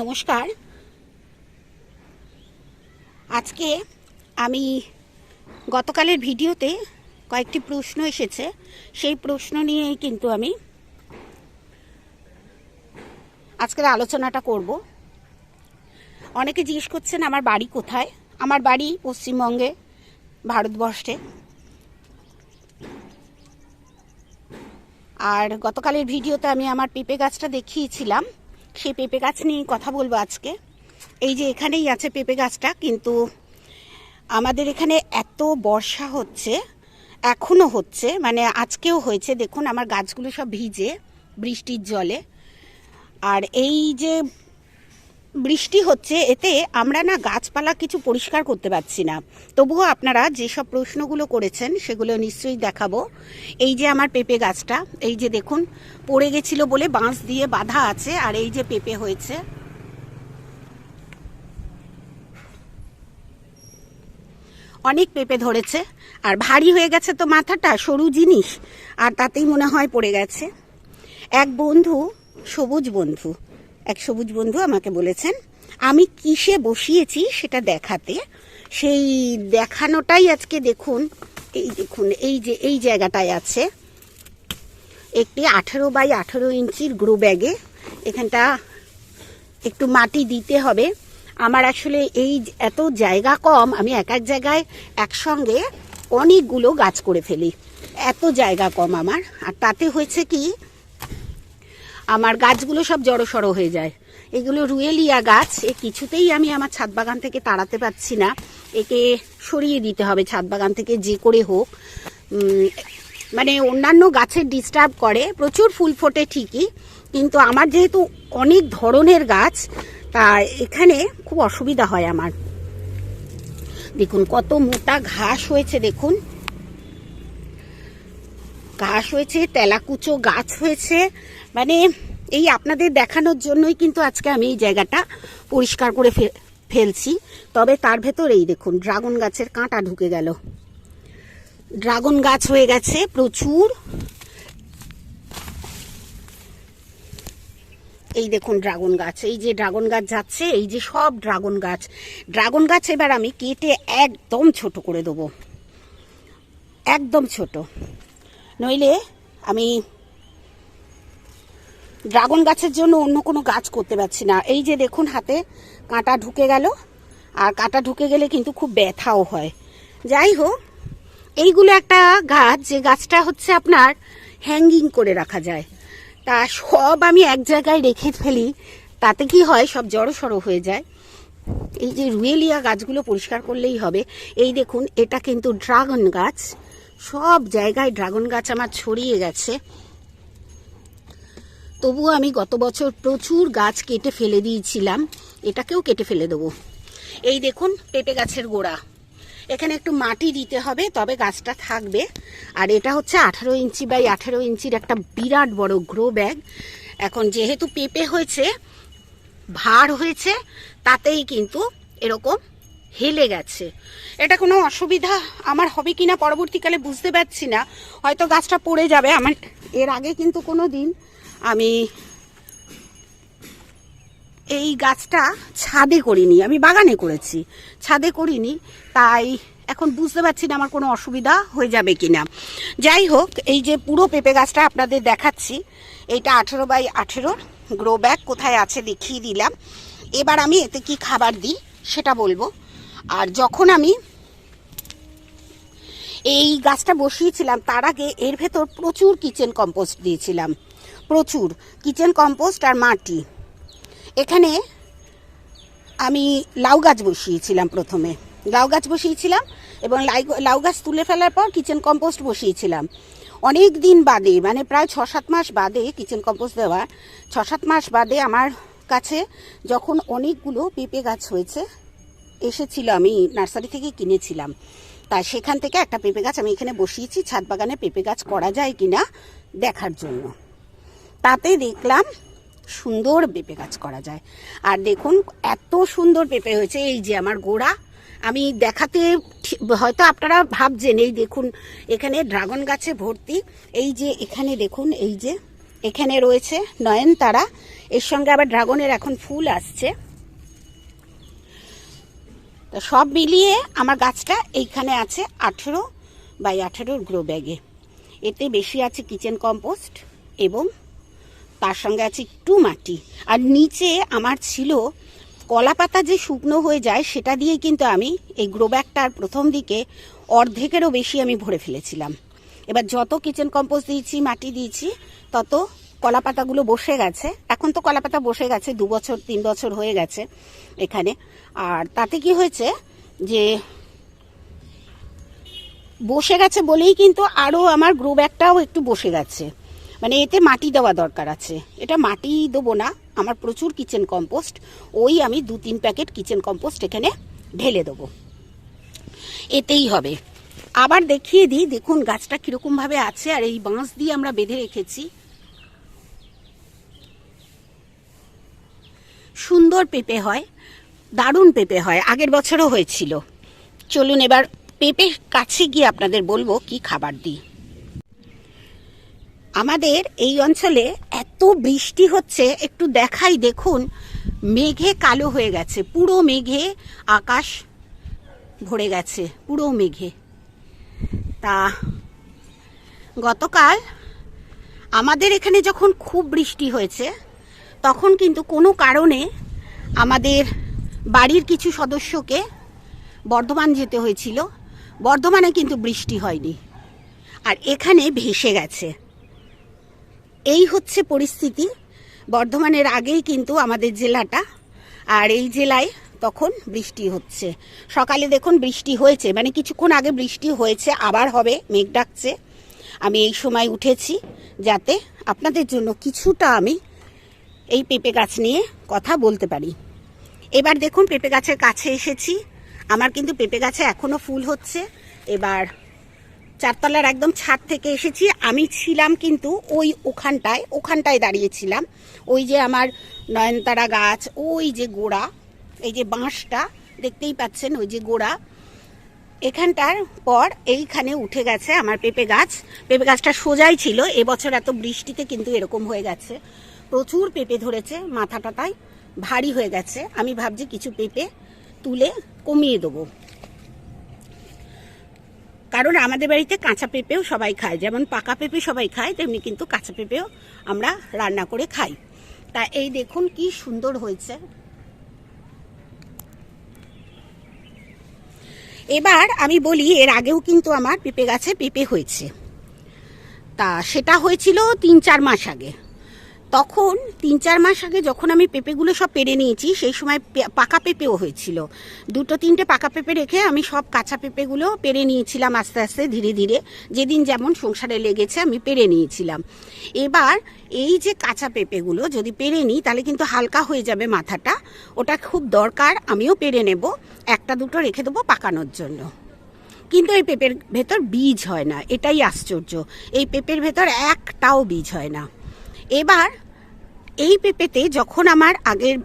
নমস্কার। আজকে আমি গতকালের ভিডিওতে কয়েকটি প্রশ্ন এসেছে। সেই প্রশ্ন নিয়েই কিন্তু আমি আজকের আলোচনাটা করব। অনেকে জিজ্ঞেস করছেন, আমার বাড়ি কোথায়? আমার বাড়ি পশ্চিমবঙ্গে, ভারতবর্ষে। আর গতকালের ভিডিওতে আমি আমার পেঁপে গাছটা দেখিয়েছিলাম। সেই পেঁপে গাছ নিয়ে কথা বলব আজকে। এই যে এখানেই আছে পেঁপে গাছটা, কিন্তু আমাদের এখানে এত বর্ষা হচ্ছে এখনও হচ্ছে মানে আজকেও হয়েছে। দেখুন, আমার গাছগুলো সব ভিজে বৃষ্টির জলে। আর এই যে বৃষ্টি হচ্ছে, এতে আমরা না গাছপালা কিছু পরিষ্কার করতে পারছি না। তবুও আপনারা যেসব প্রশ্নগুলো করেছেন, সেগুলো নিশ্চয়ই দেখাবো। এই যে আমার পেঁপে গাছটা, এই যে দেখুন, পড়ে গেছিল বলে বাঁশ দিয়ে বাঁধা আছে, আর এই যে পেঁপে হয়েছে। অনেক পেঁপে ধরেছে, আর ভারী হয়ে গেছে তো মাথাটা, সরু জিনিস, আর তাতেই মনে হয় পড়ে গেছে। এক বন্ধু, সবুজ বন্ধু এক সবুজ বন্ধু আমাকে বলেছেন, আমি কিসে বসিয়েছি সেটা দেখাতে? সেই দেখানোটাই আজকে দেখুন, এই দেখুন, এই যে, এই জায়গাটায় আছে। একটি আঠেরো বাই আঠেরো ইঞ্চির গ্রো ব্যাগে এখানটা একটু মাটি দিতে হবে। আমার আসলে এই এত জায়গা কম, আমি এক এক জায়গায় একসঙ্গে অনেকগুলো গাছ করে ফেলি। এত জায়গা কম আমার। আর তাতে হয়েছে কি আমার গাছগুলো সব জড়সড় হয়ে যায়। এগুলো রুয়েলিয়া গাছ, এ কিছুতেই আমি আমার ছাদ বাগান থেকে তাড়াতে পারছি না। একে সরিয়ে দিতে হবে ছাদ বাগান থেকে যে করে হোক। মানে অন্যান্য গাছের ডিস্টার্ব করে, প্রচুর ফুল ফোটে ঠিকই, কিন্তু আমার যেহেতু অনেক ধরনের গাছ, তা এখানে খুব অসুবিধা হয় আমার। দেখুন, কত মোটা ঘাস হয়েছে, দেখুন। ঘাস হয়েছে, তেলাকুচো গাছ হয়েছে। মানে এই আপনাদের দেখানোর জন্যই কিন্তু আজকে আমি এই জায়গাটা পরিষ্কার করে ফেলছি। তবে তার ভেতর এই দেখুন, ড্রাগন গাছের কাঁটা ঢুকে গেল। ড্রাগন গাছ হয়ে গেছে প্রচুর। এই দেখুন ড্রাগন গাছ, এই যে ড্রাগন গাছ যাচ্ছে, এই যে সব ড্রাগন গাছ। ড্রাগন গাছ এবার আমি কেটে একদম ছোট করে দেবো। একদম ছোট। নইলে আমি ড্রাগন গাছের জন্য অন্য কোনো গাছ করতে পারছি না। এই যে দেখুন হাতে কাঁটা ঢুকে গেল, আর কাঁটা ঢুকে গেলে কিন্তু খুব ব্যথাও হয়। যাই হোক, এইগুলো একটা গাছ, যে গাছটা হচ্ছে আপনার হ্যাঙ্গিং করে রাখা যায়। তা সব আমি এক জায়গায় রেখে ফেলি, তাতে কি হয়, সব জড়ো সড়ো হয়ে যায়। এই যে রুয়েলিয়া গাছগুলো পরিষ্কার করলেই হবে। এই দেখুন, এটা কিন্তু ড্রাগন গাছ। সব জায়গায় ড্রাগন গাছ আমার ছড়িয়ে গেছে। তবুও আমি গত বছর প্রচুর গাছ কেটে ফেলে দিয়েছিলাম। এটাকেও কেটে ফেলে দেবো। এই দেখুন, পেঁপে গাছের গোড়া। এখানে একটু মাটি দিতে হবে, তবে গাছটা থাকবে। আর এটা হচ্ছে আঠারো ইঞ্চি বাই আঠারো ইঞ্চির একটা বিরাট বড় গ্রো ব্যাগ। এখন যেহেতু পেঁপে হয়েছে, ভার হয়েছে, তাতেই কিন্তু এরকম হেলে গেছে। এটা কোনো অসুবিধা? আমার হবে কিনা পরবর্তীকালে বুঝতে পারছি না। হয়তো গাছটা পড়ে যাবে। আমার এর আগে কিন্তু কোনো দিন আমি এই গাছটা ছাদে করিনি। আমি বাগানে করেছি। ছাদে করিনি। তাই এখন বুঝতে পারছি না আমার কোনো অসুবিধা হয়ে যাবে কিনা। যাই হোক, এই যে পুরো পেঁপে গাছটা আপনাদের দেখাচ্ছি এইটা আঠেরো বাই আঠেরোর গ্রো ব্যাগ কোথায় আছে দেখিয়ে দিলাম। এবার আমি এতে কি খাবার দিই সেটা বলব। আর যখন আমি এই গাছটা বসিয়েছিলাম, তার আগে এর ভেতর প্রচুর কিচেন কম্পোস্ট দিয়েছিলাম। প্রচুর কিচেন কম্পোস্ট আর মাটি। এখানে আমি লাউ গাছ বসিয়েছিলাম প্রথমে। লাউ গাছ বসিয়েছিলাম এবং লাই- লাউ গাছ তুলে ফেলার পর কিচেন কম্পোস্ট বসিয়েছিলাম। অনেক দিন বাদে মানে প্রায় ছ সাত মাস বাদে কিচেন কম্পোস্ট দেওয়া। ছ সাত মাস বাদে আমার কাছে যখন অনেকগুলো পেঁপে গাছ হয়েছে এসেছিল, আমি নার্সারি থেকে কিনেছিলাম। তাই সেখান থেকে একটা পেঁপে গাছ আমি এখানে বসিয়েছি, ছাদ বাগানে পেঁপে গাছ করা যায় কিনা দেখার জন্য। তাতে দেখলাম সুন্দর পেঁপে গাছ করা যায়। আর দেখুন, এত সুন্দর পেঁপে হয়েছে, এই যে আমার গোড়া। আমি দেখাতে হয়তো আপনারা ভাবছেন, এই দেখুন, এখানে ড্রাগন গাছে ভর্তি। এই যে এখানে দেখুন, এই যে এখানে রয়েছে নয়নতারা। এর সঙ্গে আবার ড্রাগনের এখন ফুল আসছে। তো সব মিলিয়ে আমার গাছটা এইখানে আছে আঠেরো বাই আঠেরোর গ্রো ব্যাগে এতে বেশি আছে কিচেন কম্পোস্ট এবং তার সঙ্গে আছে একটু মাটি। আর নিচে আমার ছিল কলা পাতা যে শুকনো হয়ে যায় সেটা দিয়ে কিন্তু আমি এই গ্রো ব্যাগটার প্রথম দিকে অর্ধেকেরও বেশি আমি ভরে ফেলেছিলাম। এবার যত কিচেন কম্পোস্ট দিয়েছি, মাটি দিয়েছি, তত কলা পাতাগুলো বসে গেছে। এখন তো কলা পাতা বসে গেছে, দু বছর, তিন বছর হয়ে গেছে এখানে। আর তাতে কি হয়েছে যে, বসে গেছে বলেই কিন্তু আরও আমার গ্রো ব্যাগটাও একটু বসে গেছে। মানে এতে মাটি দেওয়া দরকার আছে। এটা মাটি দেবো না, আমার প্রচুর কিচেন কম্পোস্ট, ওই আমি দু তিন প্যাকেট কিচেন কম্পোস্ট এখানে ঢেলে দেবো। এতেই হবে। আবার দেখিয়ে দিই, দেখুন গাছটা কীরকমভাবে আছে আর এই বাঁশ দিয়ে আমরা বেঁধে রেখেছি। সুন্দর পেঁপে হয়, দারুণ পেঁপে হয়, আগের বছরও হয়েছিল। চলুন এবার পেঁপে কাছে গিয়ে আপনাদের বলব কি খাবার দিই। আমাদের এই অঞ্চলে এত বৃষ্টি হচ্ছে, একটু দেখাই দেখুন, মেঘে কালো হয়ে গেছে, পুরো মেঘে আকাশ ভরে গেছে, পুরো মেঘে। তা গতকাল আমাদের এখানে যখন খুব বৃষ্টি হয়েছে তখন কিন্তু কোনো কারণে আমাদের বাড়ির কিছু সদস্যকে বর্ধমান যেতে হয়েছিল। বর্ধমানে কিন্তু বৃষ্টি হয়নি। আর এখানে ভেসে গেছে। এই হচ্ছে পরিস্থিতি। বর্ধমানের আগেই কিন্তু আমাদের জেলাটা। আর এই জেলায় তখন বৃষ্টি হচ্ছে। সকালে দেখুন বৃষ্টি হয়েছে। মানে কিছুক্ষণ আগে বৃষ্টি হয়েছে, আবার হবে, মেঘ ডাকছে। আমি এই সময় উঠেছি যাতে আপনাদের জন্য কিছুটা আমি এই পেঁপে গাছ নিয়ে কথা বলতে পারি। এবার দেখুন, পেঁপে গাছের কাছে এসেছি। আমার কিন্তু পেঁপে গাছে এখনও ফুল হচ্ছে। এবার চারতলার একদম ছাদ থেকে এসেছি। আমি ছিলাম কিন্তু ওই ওখানটায় ওখানটায় দাঁড়িয়েছিলাম। ওই যে আমার নয়নতারা গাছ, ওই যে গোড়া, এই যে বাঁশটা, দেখতেই পাচ্ছেন ওই যে গোড়া। এখানটার পর এইখানে উঠে গেছে আমার পেঁপে গাছ। পেঁপে গাছটা সোজাই ছিল, এবছর এত বৃষ্টিতে কিন্তু এরকম হয়ে গেছে। প্রচুর পেঁপে ধরেছে, মাথাটা তাই ভারী হয়ে গেছে। আমি ভাবছি কিছু পেঁপে তুলে কমিয়ে দেবো। কারণ আমাদের বাড়িতে কাঁচা পেঁপেও সবাই খায়, যেমন পাকা পেঁপে সবাই খায়, তেমনি কিন্তু কাঁচা পেঁপেও আমরা রান্না করে খাই। তা এই দেখুন কি সুন্দর হয়েছে। এবার আমি বলি, এর আগেও কিন্তু আমার পেঁপে গাছে পেঁপে হয়েছে। তা সেটা হয়েছিল তিন চার মাস আগে। তখন তিন চার মাস আগে যখন আমি পেঁপেগুলো সব পেরে নিয়েছি, সেই সময় পাকা পেঁপেও হয়েছিল। দুটো তিনটে পাকা পেঁপে রেখে আমি সব কাঁচা পেঁপেগুলো পেরে নিয়েছিলাম আস্তে আস্তে, ধীরে ধীরে। যেদিন যেমন সংসারে লেগেছে, আমি পেরে নিয়েছিলাম। এবার এই যে কাঁচা পেঁপেগুলো যদি পেরে নিই, তাহলে কিন্তু হালকা হয়ে যাবে মাথাটা। ওটা খুব দরকার, আমিও পেরে নেব। একটা দুটো রেখে দেবো পাকানোর জন্য। কিন্তু এই পেঁপের ভেতর বীজ হয় না, এটাই আশ্চর্য। এই পেঁপের ভেতর একটাও বীজ হয় না। এবার এই পেঁপেতে যখন আমার আগের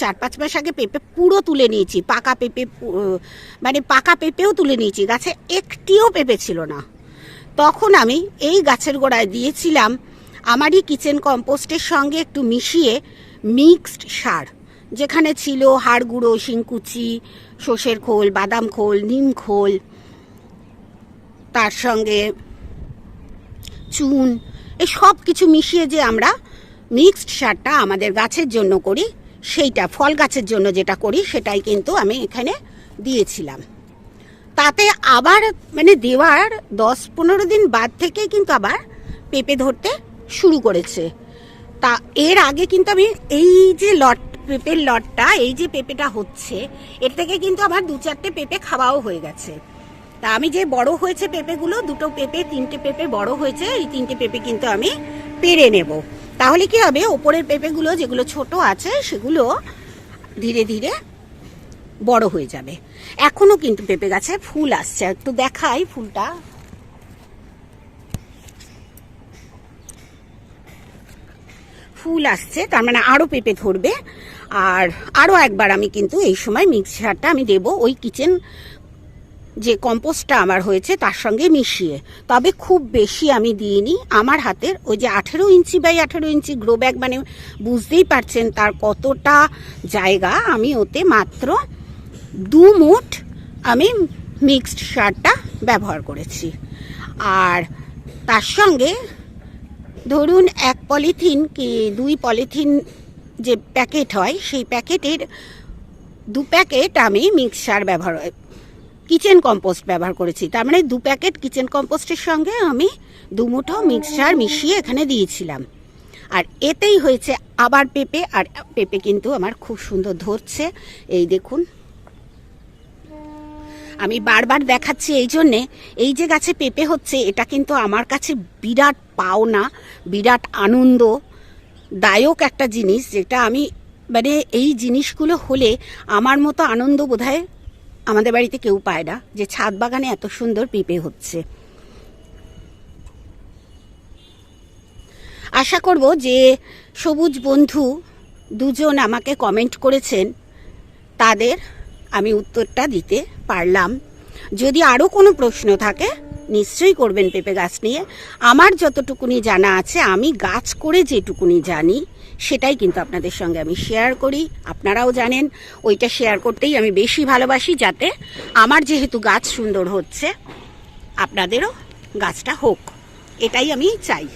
চার পাঁচ মাস আগে পেঁপে পুরো তুলে নিয়েছি, পাকা পেঁপে মানে পাকা পেঁপেও তুলে নিয়েছি, গাছে একটিও পেঁপে ছিল না। তখন আমি এই গাছের গোড়ায় দিয়েছিলাম আমারই কিচেন কম্পোস্টের সঙ্গে একটু মিশিয়ে মিক্সড সার, যেখানে ছিল হাড় গুঁড়ো, শিংকুচি, সর্ষের খোল, বাদাম খোল, নিম খোল, তার সঙ্গে চুন, এই সব কিছু মিশিয়ে যে আমরা মিক্সড সারটা আমাদের গাছের জন্য করি, সেইটা ফল গাছের জন্য যেটা করি, সেটাই কিন্তু আমি এখানে দিয়েছিলাম। তাতে আবার মানে দেওয়ার দশ পনেরো দিন বাদ থেকে কিন্তু আবার পেঁপে ধরতে শুরু করেছে। তা এর আগে কিন্তু আমি এই যে লট, পেঁপের লটটা, এই যে পেঁপেটা হচ্ছে, এর থেকে কিন্তু আমার দু চারটে পেঁপে খাওয়াও হয়ে গেছে। তা আমি যে বড় হয়েছে পেঁপেগুলো, দুটো পেঁপে, তিনটে পেঁপে বড় হয়েছে, এই তিনটে পেঁপে কিন্তু আমি পেরে নেব। তাহলে কি হবে? ওপরের পেঁপেগুলো যেগুলো ছোট আছে, সেগুলো ধীরে ধীরে বড় হয়ে যাবে। এখনও কিন্তু পেঁপে গাছে ফুল আসছে। একটু দেখাই ফুলটা। ফুল আসছে, তার মানে আরও পেঁপে ধরবে। আর আরও একবার আমি কিন্তু এই সময় মিক্সারটা আমি দেব। ওই কিচেন যে কম্পোস্টটা আমার হয়েছে তার সঙ্গে মিশিয়ে। তবে খুব বেশি আমি দিইনি। আমার হাতের ওই যে আঠেরো ইঞ্চি বাই আঠেরো ইঞ্চি গ্রো ব্যাগ মানে বুঝতেই পারছেন তার কতটা জায়গা। আমি ওতে মাত্র দু মুঠ আমি মিক্সড সারটা ব্যবহার করেছি। আর তার সঙ্গে ধরুন এক পলিথিন কি দুই পলিথিন যে প্যাকেট হয়, সেই প্যাকেটের দু প্যাকেট আমি মিক্সার ব্যবহার কিচেন কম্পোস্ট ব্যবহার করেছি। তার মানে দু প্যাকেট কিচেন কম্পোস্টের সঙ্গে আমি দু মুঠো মিক্সচার মিশিয়ে এখানে দিয়েছিলাম। আর এতেই হয়েছে আবার পেঁপে, আর পেঁপে কিন্তু আমার খুব সুন্দর ধরছে। এই দেখুন। আমি বারবার দেখাচ্ছি এই জন্যে, এই যে গাছে পেঁপে হচ্ছে, এটা কিন্তু আমার কাছে বিরাট পাওনা, বিরাট আনন্দ, দায়ক একটা জিনিস, যেটা আমি মানে এই জিনিসগুলো হলে আমার মতো আনন্দ বোধহয় আমাদের বাড়িতে কেউ পায় না যে ছাদ বাগানে এত সুন্দর পেঁপে হচ্ছে। আশা করব যে সবুজ বন্ধু দুজন আমাকে কমেন্ট করেছেন, তাদের আমি উত্তরটা দিতে পারলাম। যদি আরও কোনো প্রশ্ন থাকে, নিশ্চয়ই করবেন পেঁপে গাছ নিয়ে। আমার যতটুকুনি জানা আছে, আমি গাছ করে যেটুকুনি জানি। সেটাই কিন্তু আপনাদের সঙ্গে আমি শেয়ার করি। আপনারাও জানেন, ওইটা শেয়ার করতেই আমি বেশি ভালোবাসি যাতে আমার যেহেতু গাছ সুন্দর হচ্ছে, আপনাদেরও গাছটা হোক। এটাই আমি চাই।